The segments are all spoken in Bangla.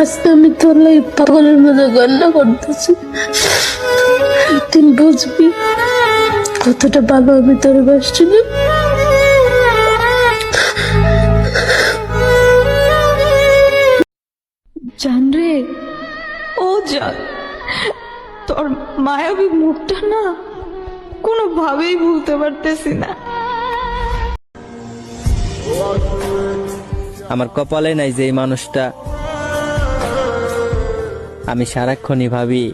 আজকে আমি তোর লাগে পাগলের মতো কান্না করতেছি। বুঝবি কতটা ভালো আমি তোর বাসছি না জান রে ও জান তোর মায়াবী মুখটা না কোনোভাবেই ভুলতে পারতেছি না। আমার কপালে নাই যে এই মানুষটা আমি সারাক্ষণই ভাবি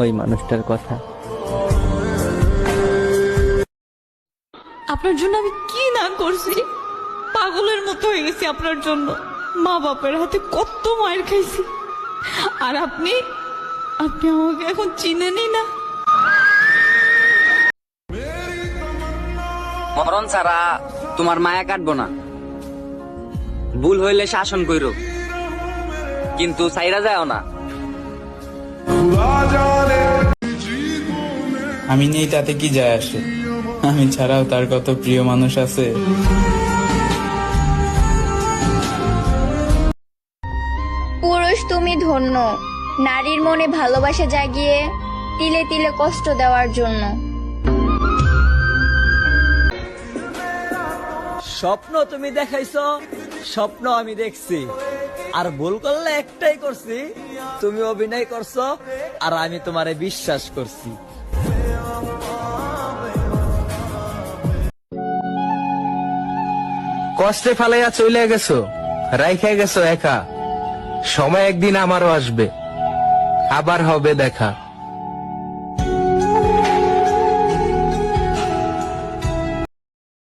ওই মানুষটার কথা। আপনার জন্য আমি কি না করছি? পাগলের মতো হয়ে গেছি আপনার জন্য। মা বাপের হাতে কত মায়ের খাইছি। আর আপনি আপনি আমাকে এখন চিনেনই না। মরণ ছাড়া তোমার মায়া কাটবো না। ভুল হইলে শাসন কইরো। কিন্তু সাইরা যাও না। আমি নেই তাতে কি যায় আসে? আমি ছাড়াও তার কত প্রিয় মানুষ আছে। পুরুষ তুমি ধন্য। নারীর মনে ভালোবাসা জাগিয়ে তিলে তিলে কষ্ট দেওয়ার জন্য। স্বপ্ন তুমি দেখাইছো স্বপ্ন আমি দেখছি। আর ভুল করলে একটাই করছি, তুমি অভিনয় করছ আর আমি তোমারে বিশ্বাস করছি। কষ্টে ফালাইয়া চলে গেছো, রাইখা গেছো একা। সময় একদিন আমারও আসবে, আবার হবে দেখা।